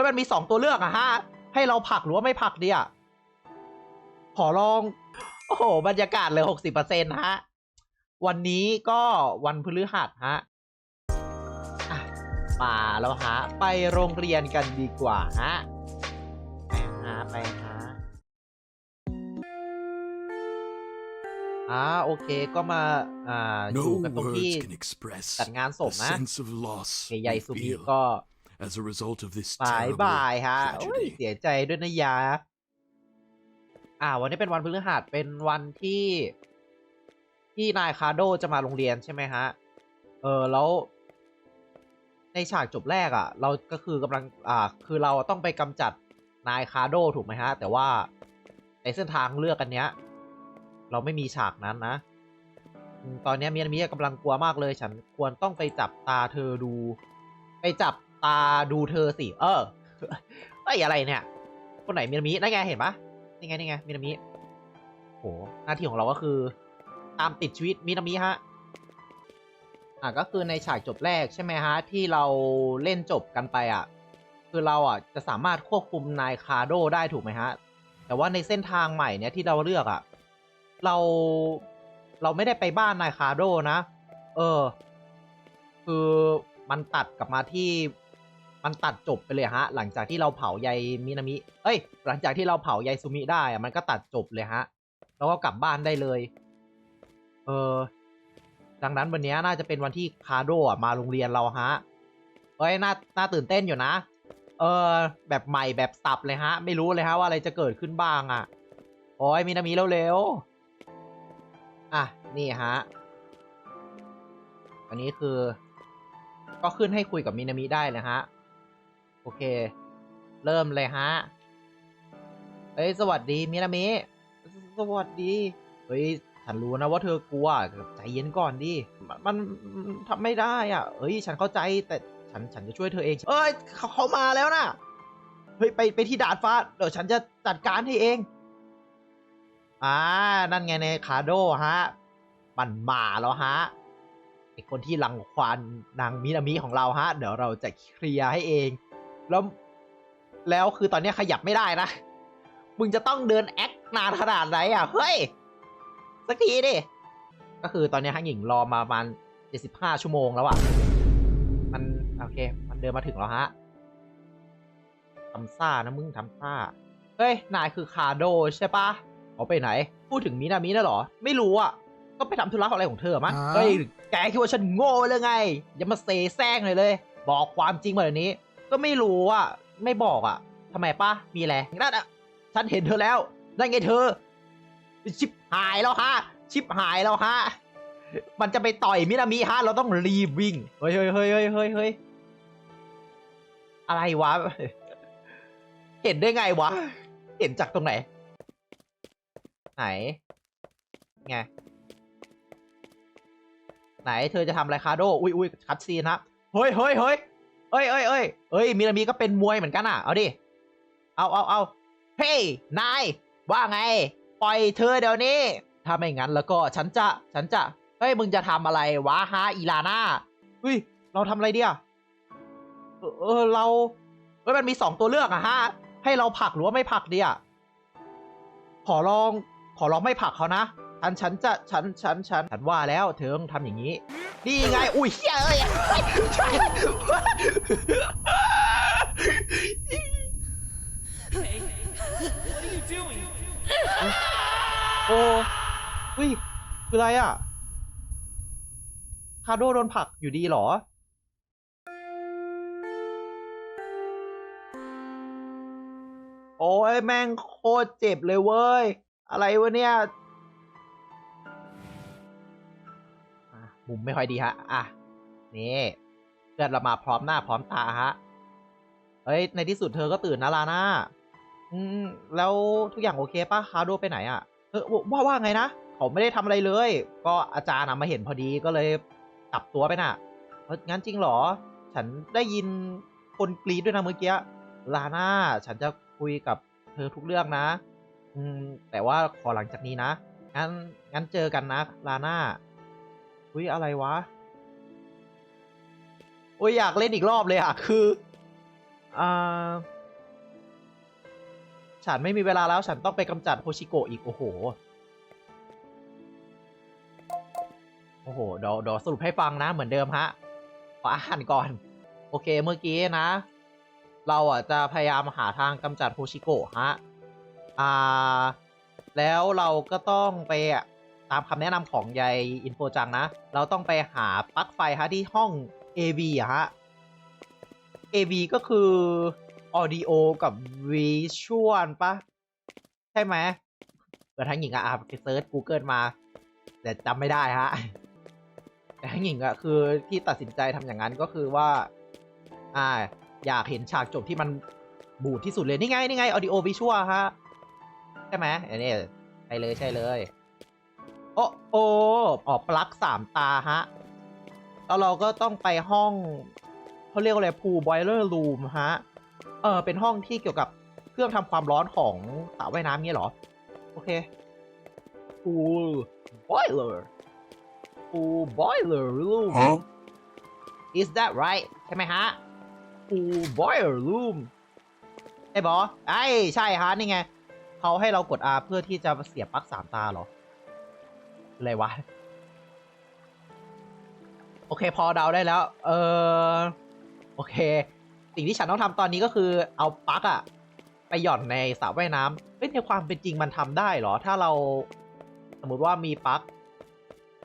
ฮ้ยมันมีสองตัวเลือกอะฮะให้เราผลักหรือว่าไม่ผลักดีอะขอลอง โอ้โหบรรยากาศเลยหกสิบเปอร์เซ็นฮะ วันนี้ก็วันพฤหัสฮะอะมาแล้วฮะ ไปโรงเรียนกันดีกว่าฮะ ไปฮะไปฮะอ่าโอเคก็มาอ่า No อยู่กันตรงที่ words can express จัดงานศ the พนะ sense of loss เยาย we สุมิ feel ก็ as a result of this บาย terrible บายฮะโอ้ย tragedy. เสียใจด้วยนะยาอ่า วันนี้เป็นวันพฤหัสเป็นวันที่ ที่นายคาโดจะมาโรงเรียนใช่ไหมฮะ เออแล้ว ในฉากจบแรกอะ่ะ เราก็คือกำลัง อ่า คือเราต้องไปกำจัดนายคาโดถูกไหมฮะ แต่ว่าในเส้นทางเลือกอันเนี้ย เราไม่มีฉากนั้นนะอืมตอนเนี้ยเมียนมีกำลังกลัวมากเลย ฉันควรต้องไปจับตาเธอดู ไปจับ ตาดูเธอสิ เออไอ้อะไรเนี่ย คนไหนมียนมีนั่นไงเห็นปะนี่ไงนี่ไงมินามิโหหน้าที่ของเราก็คือ ตามติดชีวิตมินามิฮะ อะก็คือในฉากจบแรกใช่ไหมฮะ ที่เราเล่นจบกันไปอะ คือเราอะจะสามารถควบคุมนายคาโดได้ถูกไหมฮะ แต่ว่าในเส้นทางใหม่เนี่ยที่เราเลือกอะ เราเราไม่ได้ไปบ้านนายคาโดนะ เออ คือมันตัดกลับมาที่ มันตัดจบไปเลยฮะ หลังจากที่เราเผายายมินามิ เอ้ย หลังจากที่เราเผายายซูมิได้อะมันก็ตัดจบเลยฮะ แล้วก็กลับบ้านได้เลย เออ ดังนั้นวันนี้น่าจะเป็นวันที่คาโดะมาโรงเรียนเราฮะ เอ้ย น่า น่าตื่นเต้นอยู่นะ เออ แบบใหม่แบบสับเลยฮะ ไม่รู้เลยฮะว่าอะไรจะเกิดขึ้นบ้างอะ โอ้ยมินามิเร็วๆ อะ นี่ฮะ อันนี้คือ ก็ขึ้นให้คุยกับมินามิได้เลยฮะ อเค เริ่มเลยฮะ เฮ้ย สวัสดีมินามิ สวัสดี เฮ้ย ฉันรู้นะว่าเธอกลัว ใจเย็นก่อนดิมันมันมันทำไม่ได้อะ เฮ้ย ฉันเข้าใจ แต่ฉัน ฉันจะช่วยเธอเอง เอ้ย เขาเขามาแล้วนะ เฮ้ย ไป ไปที่ดาดฟ้า เดี๋ยวฉันจะจัดการให้เอง อ่า นั่นไงในคาโดฮะ มันมาแล้วฮะไอคนที่รังควานนางมินามิของเราฮะ เดี๋ยวเราจะเคลียร์ให้เอง แล้วแล้วคือตอนนี้ขยับไม่ได้นะ มึงจะต้องเดินแอคนานขนาดไหนอะ เฮ้ย สักทีดิ ก็คือตอนนี้ฮังหญิงรอมาประมาณ75ชั่วโมงแล้วอะ มัน โอเค มันเดินมาถึงแล้วฮะทำซ่านะมึงทำซ่า เฮ้ย นายคือคาโดใช่ปะเอาไปไหน พูดถึงมินามินะเหรอ ไม่รู้อะ ก็ไปทำธุระอะไรของเธอมั้งฮะเฮ้ย แกคิดว่าฉันโง่เลยไง อย่ามาเซแซงเลยเลย บอกความจริงมาเดี๋ยวนี้ ก็ไม่รู้อะไม่บอกอะทำไมปะมีอะไรนั่นอะฉันเห็นเธอแล้วนั่นไงเธอ ชิบหายแล้วฮะ ชิบหายแล้วฮะ มันจะไปต่อยมินามิฮะ เราต้องรีบวิ่ง เฮ้ยเฮ้ยเฮ้ยเฮ้ยเฮ้ยเฮ้ยอะไรวะ เห็นได้ไงวะ เห็นจากตรงไหน ไหน ไง ไหนเธอจะทำอะไรคาโด อุ้ยอุ้ยคัดซีนฮะ เฮ้ยเฮ้ยเฮ้ย เอ้ยเอ้ยเอ้ยเอ้ยมินามิก็เป็นมวยเหมือนกันอะ เอาดิ เอาเอาเอาเฮ้ย นาย ว่าไง ปล่อยเธอเดี๋ยวนี้ ถ้าไม่งั้นแล้วก็ฉันจะ ฉันจะ เฮ้ย มึงจะทำอะไรวะฮะอีลาน่าเฮ้ย เราทำอะไรเดียเออเออ เรา เฮ้ย มันมีสองตัวเลือกอะฮะ ให้เราผักหรือว่าไม่ผักดีอะขอลอง ขอลองไม่ผักเขานะ ฉันฉันจะฉันฉันฉันฉันว่าแล้วเธอต้องทำอย่างนี้นี่ไง อุ้ยเฮ้ยเอ้ย Hey, what are you doing? โอ้เฮ้ยคืออะไรอะ คาโดโดนผลักอยู่ดีเหรอโอ้ยแม่งโคตรเจ็บเลยเว้ย อะไรวะเนี่ย มุมไม่ค่อยดีฮะ อะ นี่เพื่อนเรามาพร้อมหน้าพร้อมตาฮะ เฮ้ย ในที่สุดเธอก็ตื่นนะลาน่าอืม แล้วทุกอย่างโอเคปะคาโดไปไหนอะ เออว่าว่าไงนะเขาไม่ได้ทำอะไรเลย ก็อาจารย์นะมาเห็นพอดีก็เลยกลับตัวไปน่ะเอองั้นจริงเหรอ ฉันได้ยินคนกรีดด้วยนะเมื่อกี้ ลาน่า ฉันจะคุยกับเธอทุกเรื่องนะ อืม แต่ว่าขอหลังจากนี้นะ งั้นงั้นเจอกันนะ ลาน่า อุ้ยอะไรวะอุ้ยอยากเล่นอีกรอบเลยอะ คืออ่าฉันไม่มีเวลาแล้วฉันต้องไปกำจัดโฮชิโกะอีก โอ้โห โอ้โหเดี๋ยวเดี๋ยวสรุปให้ฟังนะเหมือนเดิมฮะ ขออ่านก่อน โอเคเมื่อกี้นะ เราอะจะพยายามหาทางกำจัดโฮชิโกะฮะ อ่า แล้วเราก็ต้องไปอะ ตามคำแนะนำของยายอินโฟจังนะ เราต้องไปหาปลั๊กไฟฮะที่ห้อง AV อะฮะ AV ก็คือ Audio กับ Visual ปะใช่ไหมเปิดทั้งหญิงอะอะไปเซิร์ช Google มา แต่จำไม่ได้ฮะ แต่ทั้งหญิงอะคือที่ตัดสินใจทำอย่างนั้นก็คือว่า อ่า อยากเห็นฉากจบที่มันบูดที่สุดเลย นี่ไง นี่ไง Audio Visual ฮะ ใช่ไหมอันนี้ใช่เลยใช่เลย โอ้โอ้ออกปลั๊กสามตาฮะ แล้วเราก็ต้องไปห้องเขาเรียกว่าอะไรพูบอยเลอร์รูมฮะ เออ เป็นห้องที่เกี่ยวกับเครื่องทำความร้อนของสระว่ายน้ำเงี้ยเหรอ โอเค pool boiler pool boiler room Huh? is that right ใช่ไหมฮะ pool boiler room ไอ้บอไอ้ใช่ฮะนี่ไงเขาให้เรากด R เพื่อที่จะเสียบปลั๊กสามตาเหรอ อะไรวะ โอเค พอเดาได้แล้ว เออโอเค สิ่งที่ฉันต้องทำตอนนี้ก็คือเอาปลั๊กอะไปหย่อนในสระว่ายน้ำเฮ้ยในความเป็นจริงมันทำได้เหรอ ถ้าเราสมมติว่ามีปลั๊ก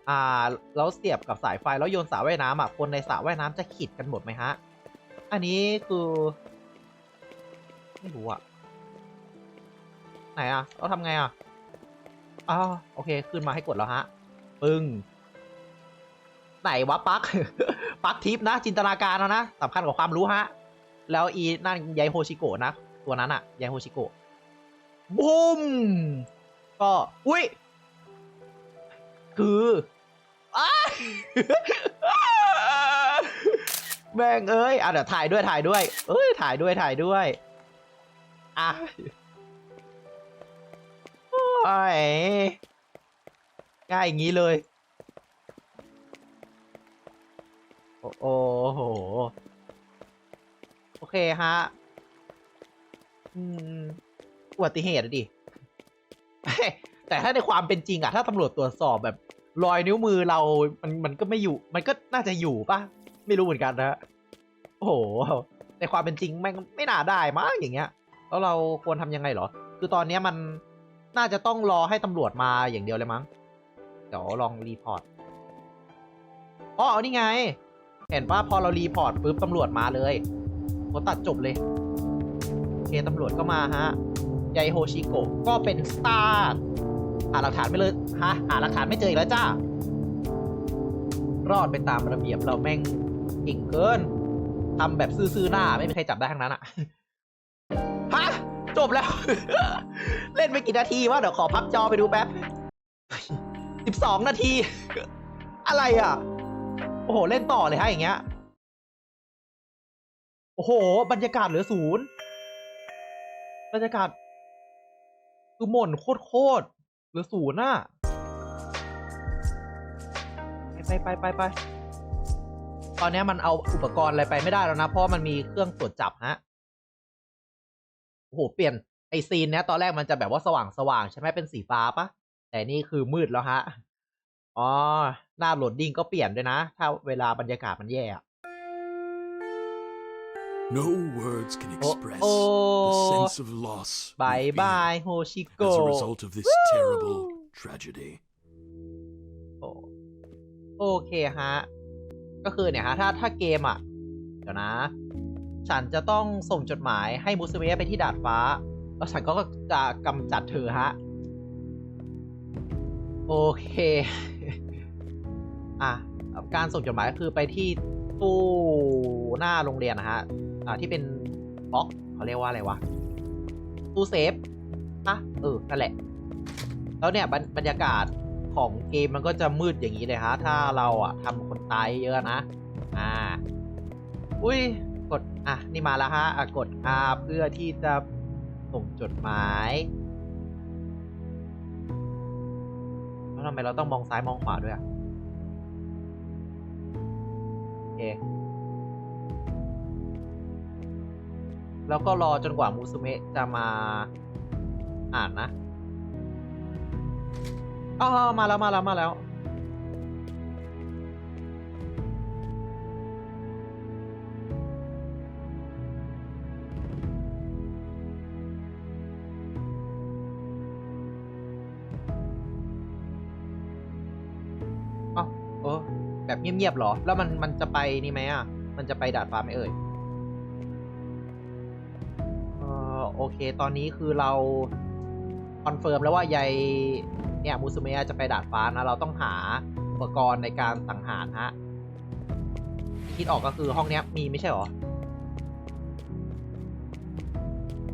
อ่าแล้วเสียบกับสายไฟแล้วโยนสระว่ายน้ำอะคนในสระว่ายน้ำจะขีดกันหมดไหมฮะ อันนี้คือไม่รู้อะไหนอะเราทำไงอะ อ๋อโอเค ขึ้นมาให้กดแล้วฮะ ปึ้ง ไหนวะปั๊กปั๊กทิปนะ จินตนาการแล้วนะสำคัญกว่าความรู้ฮะ แล้วอีนั่นยายโฮชิโกะนะ ตัวนั้นอะยายโฮชิโกะบูมก็ อุ้ย คืออ้าแม่งเอ้ยอะเดี๋ยวถ่ายด้วยถ่ายด้วย เอ้ยถ่ายด้วยถ่ายด้วย อะ โอ้ง่ายอย่างนี้เลยโอ้โอ้โห โอเคฮะ อืม อุบัติเหตุดิ แต่ถ้าในความเป็นจริงอะถ้าตำรวจตรวจสอบแบบรอยนิ้วมือเรา มัน มันก็ไม่อยู่ มันก็น่าจะอยู่ปะไม่รู้เหมือนกันนะ โอ้โห ในความเป็นจริงแม่งไม่น่าได้มั้งอย่างเงี้ย แล้วเราควรทำยังไงเหรอ คือตอนเนี้ยมัน น่าจะต้องรอให้ตำรวจมาอย่างเดียวเลยมั้ง เดี๋ยวลองรีพอร์ต อ๋อนี่ไง เห็นว่าพอเรารีพอร์ตปุ๊บตำรวจมาเลยเขาตัดจบเลยโอเคตำรวจก็มาฮะยายโฮชิโกะก็เป็นสตาร์หาหลักฐานไม่เลยฮะหาหลักฐานไม่เจออีกแล้วจ้ารอดไปตามระเบียบเราแม่งเก่งเกินทำแบบซื่อๆหน้าไม่มีใครจับได้ทั้งนั้นอะฮะ จบแล้ว เล่นไปกี่นาทีวะเดี๋ยวขอพับจอไปดูแป๊บสิบสองนาที อะไรอะ โอ้โห เล่นต่อเลยฮะอย่างเงี้ย โอ้โห บรรยากาศเหลือศูนย์บรรยากาศคือหม่นโคตรโคตรเหลือศูนย์น่ะไปไปไปไปตอนเนี้ยมันเอาอุปกรณ์อะไรไปไม่ได้แล้วนะ เพราะมันมีเครื่องตรวจจับฮะ โอ้โหเปลี่ยนไอซีนเนี้ยตอนแรกมันจะแบบว่าสว่างสว่างๆใช่ไหมเป็นสีฟ้าปะแต่นี่คือมืดแล้วฮะอ๋อหน้าโหลดดิ้งก็เปลี่ยนด้วยนะ ถ้าเวลาบรรยากาศมันแย่อะ No words can โอ้ express โอ้ the sense of loss บาย we บาย feel โฮชิโก as a result of this terrible tragedy. โอโอเคฮะ ก็คือเนี่ยฮะ ถ้าถ้าเกมอะ เดี๋ยวนะ ฉันจะต้องส่งจดหมายให้มุสเมะไปที่ดาดฟ้า แล้วฉันก็จะกำจัดเธอฮะ โอเค อะ การส่งจดหมายคือไปที่ตู้หน้าโรงเรียนนะฮะ อ่าที่เป็นบล็อกเขาเรียกว่าอะไรวะ ตู้เซฟอะเออ นั่นแหละ แล้วเนี่ยบรรบรรยากาศของเกมมันก็จะมืดอย่างนี้เลยฮะ ถ้าเราอะทำคนตายเยอะนะ อ่า อุ้ย กด อะ นี่มาแล้วฮะ อะ กด R เพื่อที่จะส่งจดหมายแล้วทำไมเราต้องมองซ้ายมองขวาด้วยอะโอเค แล้วก็รอจนกว่ามูซุเมะจะมาอ่านนะอ๋อมาแล้วมาแล้วมาแล้ว แบบเงียบๆหรอ แล้วมันมันจะไปนี่ไหมอะ มันจะไปดาดฟ้าไหมเอ่ยเออโอเค ตอนนี้คือเราคอนเฟิร์มแล้วว่ายายเนี่ยมูซุเมะจะไปดาดฟ้านะ เราต้องหาอุปกรณ์ในการสังหารฮะ คิดออกก็คือห้องเนี้ยมีไม่ใช่หรอ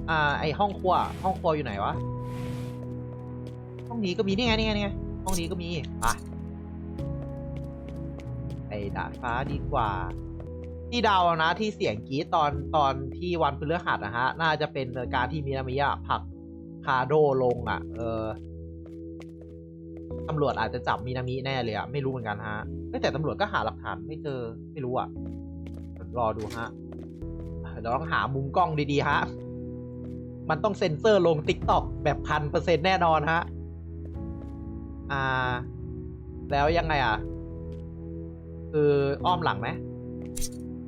อ่า ไอห้องครัว ห้องครัวอยู่ไหนวะ ห้องนี้ก็มีนี่ไงนี่ไงนี่ไงห้องนี้ก็มีไปไป ดาดฟ้าดีกว่า ที่เดานะที่เสียงกรีดตอนตอนที่วันพฤหัสนะฮะ น่าจะเป็นการที่มินามิยะผลักคาโดลงอะ เออตำรวจอาจจะจับมินามิแน่เลยอะ ไม่รู้เหมือนกันฮะแต่ตำรวจก็หาหลักฐานไม่เจอไม่รู้อะรอดูฮะเดี๋ยวต้องหามุมกล้องดีๆฮะมันต้องเซ็นเซอร์ลงติ๊กต็อกแบบพันเปอร์เซ็นแน่นอนฮะ อ่า แล้วยังไงอะ คืออ้อมหลังไหม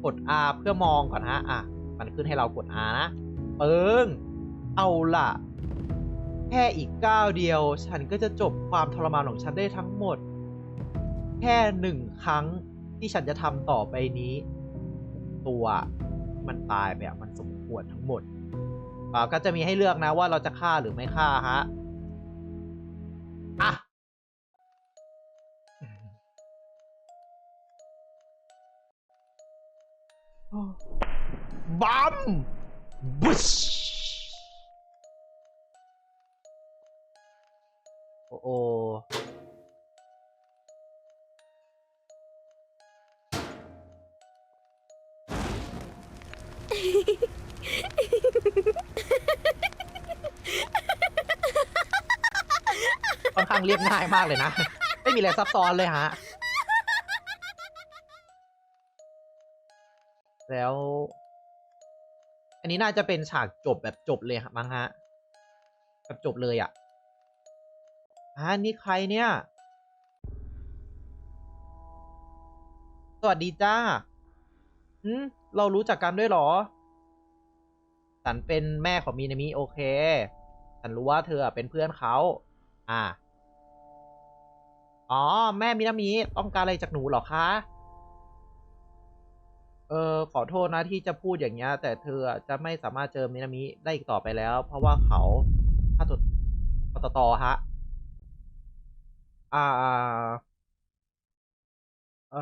กด R เพื่อมองก่อนฮะ อะ มันขึ้นให้เรากด R นะ เปิง เอาล่ะ แค่อีกก้าวเดียว ฉันก็จะจบความทรมานของฉันได้ทั้งหมด แค่หนึ่งครั้งที่ฉันจะทำต่อไปนี้ ตัวมันตายไปอะมันสมควรทั้งหมด อ่า ก็จะมีให้เลือกนะว่าเราจะฆ่าหรือไม่ฆ่าฮะ อะ บัมบุชโอ้โอค่อนข้างเรียบง่ายมากเลยนะ ไม่มีอะไรซับซ้อนเลยฮะ แล้ว อันนี้น่าจะเป็นฉากจบแบบจบเลยมั้งฮะแบบจบเลยอะ่ะอ่านี่ใครเนี่ย สวัสดีจ้าอืมเรารู้จักกันด้วยเหรอ ฉันเป็นแม่ของมีนามิโอเค ฉันรู้ว่าเธอเป็นเพื่อนเขา อ่า อ๋อ แม่มินามิต้องการอะไรจากหนูหรอคะ เออขอโทษนะที่จะพูดอย่างเงี้ยแต่เธอจะไม่สามารถเจอมินามิได้อีกต่อไปแล้ว เพราะว่าเขาถ้าตปตตฮะ อ่า อ่า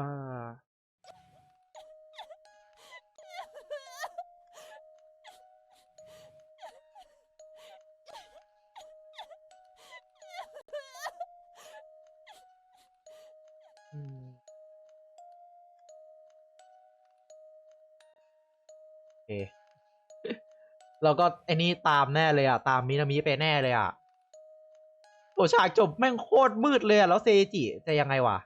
เคแล้วก็ไอ้นี่ตามแน่เลยอะ ตามมินามิไปแน่เลยอะโอฉากจบแม่งโคตรมืดเลยอะ แล้วเซจิจะยังไงวะ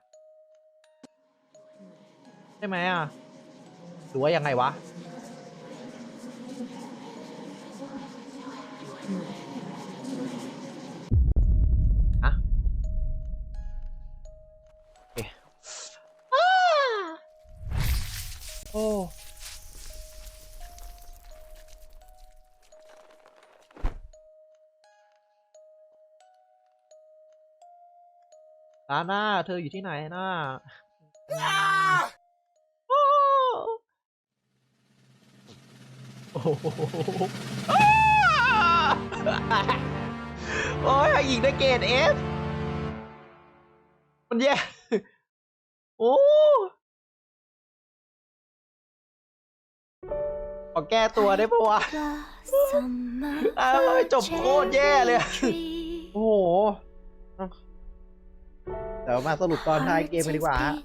ใช่ไหมอะหรือว่ายังไงวะ ลาน่าเธออยู่ที่ไหนน่าโอ้โหอ้าโอ้ยหญิงได้เกรดเอฟมันแย่โอ้ขอแก้ตัวได้ปะวะจบโคตรแย่เลย โอ้โห เดี๋ยวมาสรุปตอนท้ายเกมกันดีกว่าฮะ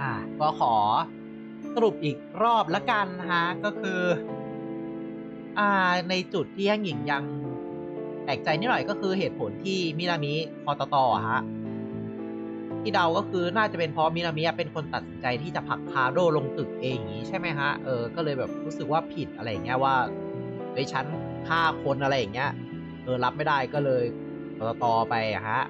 อ่าก็ขอสรุปอีกรอบละกันฮะก็คือ อ่าในจุดที่ฮั่งหญิงยังแปลกใจนิดหน่อยก็คือเหตุผลที่มินามิคอตโตอะฮะที่เดาก็คือน่าจะเป็นเพราะมินามิเป็นคนตัดสินใจที่จะผลักคาโดลงตึกเองอย่างนี้ใช่ไหมฮะเออก็เลยแบบรู้สึกว่าผิดอะไรอย่างเงี้ยว่าเฮ้ยฉันฆ่าคนอะไรอย่างเงี้ยเออรับไม่ได้ก็เลย ตตไปอะฮะ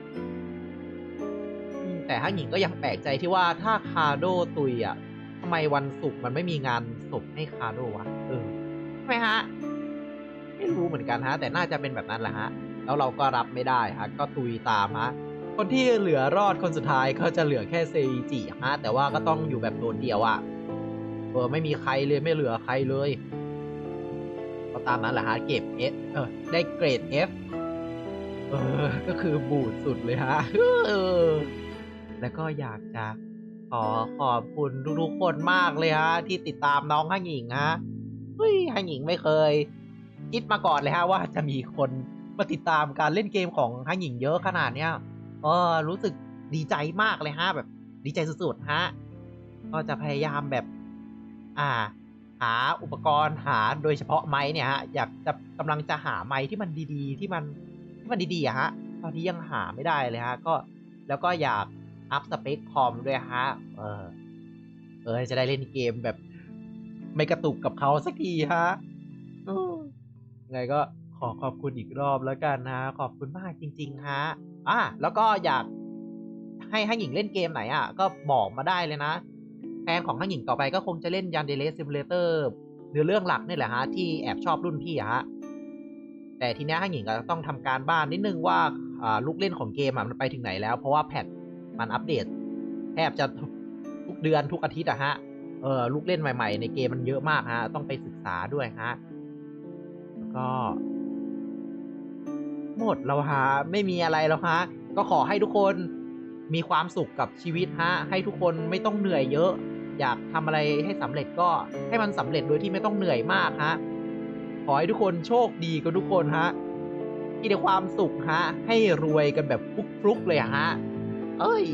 แต่ฮั่งหญิงก็ยังแปลกใจที่ว่าถ้าคาโดตุยอะทำไมวันศุกร์มันไม่มีงานศพให้คาโดวะเออใช่ไหมฮะ ไม่รู้เหมือนกันฮะ แต่น่าจะเป็นแบบนั้นแหละฮะ แล้วเราก็รับไม่ได้ฮะ ก็ตุยตามฮะ คนที่เหลือรอดคนสุดท้ายก็จะเหลือแค่เซจิฮะ แต่ว่าก็ต้องอยู่แบบโดดเดี่ยวอะเออไม่มีใครเลยไม่เหลือใครเลยก็ตามนั้นแหละฮะ เก็บ S เออได้เกรด F เออ ก็คือบูดสุดเลยฮะเออ แล้วก็อยากจะขอขอบคุณทุกๆคนมากเลยฮะ ที่ติดตามน้องฮั่งหญิงฮะเฮ้ยฮั่งหญิงไม่เคย คิดมาก่อนเลยฮะว่าจะมีคนมาติดตามการเล่นเกมของฮั่งหญิงเยอะขนาดเนี้ยเออ รู้สึกดีใจมากเลยฮะแบบ ดีใจสุดๆฮะก็จะพยายามแบบ อ่า หาอุปกรณ์หาโดยเฉพาะไม้เนี่ยฮะอยากจะกำลังจะหาไม้ที่มันดีๆ ที่มัน ที่มันดีๆอะฮะตอนนี้ยังหาไม่ได้เลยฮะก็แล้วก็อยากอัพสเปคคอมด้วยฮะเออเออจะได้เล่นเกมแบบ ไม่กระตุกกับเขาสักทีฮะอืมยังไงก็ขอขอบคุณอีกรอบแล้วกันนะ ขอบคุณมากจริง ๆ ฮะอะแล้วก็อยากให้ให้หญิงเล่นเกมไหนอะ ก็บอกมาได้เลยนะแฟนของให้หญิงต่อไปก็คงจะเล่นยันเดเลสซิมูเลเตอร์เนื้อเรื่องหลักนี่แหละฮะ ที่แอบชอบรุ่นพี่อะฮะ แต่ทีนี้ให้หญิงก็ต้องทำการบ้านนิดนึงว่าลูกเล่นของเกมมันไปถึงไหนแล้ว เพราะว่าแพทมันอัปเดตแทบจะทุกเดือนทุกอาทิตย์อะฮะเออลูกเล่นใหม่ ๆ ในเกมมันเยอะมากฮะ ต้องไปศึกษาด้วยฮะแล้วก็ หมดแล้วฮะไม่มีอะไรแล้วฮะก็ขอให้ทุกคนมีความสุขกับชีวิตฮะ ให้ทุกคนไม่ต้องเหนื่อยเยอะ อยากทำอะไรให้สำเร็จก็ให้มันสำเร็จโดยที่ไม่ต้องเหนื่อยมากฮะ ขอให้ทุกคนโชคดีกันทุกคนฮะมีแต่ความสุขฮะ ให้รวยกันแบบฟลุกๆเลยฮะ เอ้ย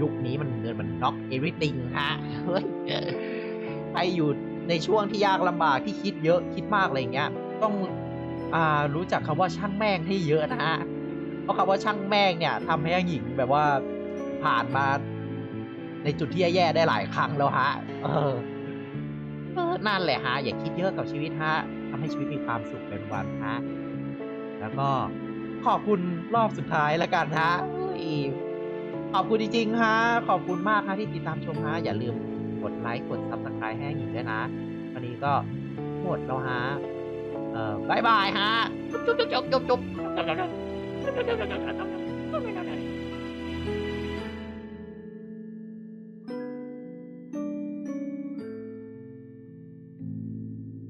ยุคนี้มันเงินมันน็อกเอวิติงฮะเฮ้ยใครอยู่ในช่วงที่ยากลำบากที่คิดเยอะคิดมากอะไรอย่างเงี้ย ต้องอ่ารู้จักคำว่าช่างแม่งให้เยอะนะฮะเพราะคำว่าช่างแม่งเนี่ยทำให้หญิงแบบว่าผ่านมา ในจุดที่แย่ๆได้หลายครั้งแล้วฮะ เออนั่นแหละฮะ อย่าคิดเยอะกับชีวิตฮะ ทำให้ชีวิตมีความสุขเป็นวันฮะแล้วก็ขอบคุณรอบสุดท้ายแล้วกันฮะขอบคุณจริงๆฮะขอบคุณมากฮะที่ติดตามชมฮะอย่าลืมกดไลค์กดซับสไครต์ให้หญิงด้วยนะวันนี้ก็หมดแล้วฮะเอ่อบายบายฮะจุ๊บจุ๊บจุ๊บจุ๊บจุ๊บ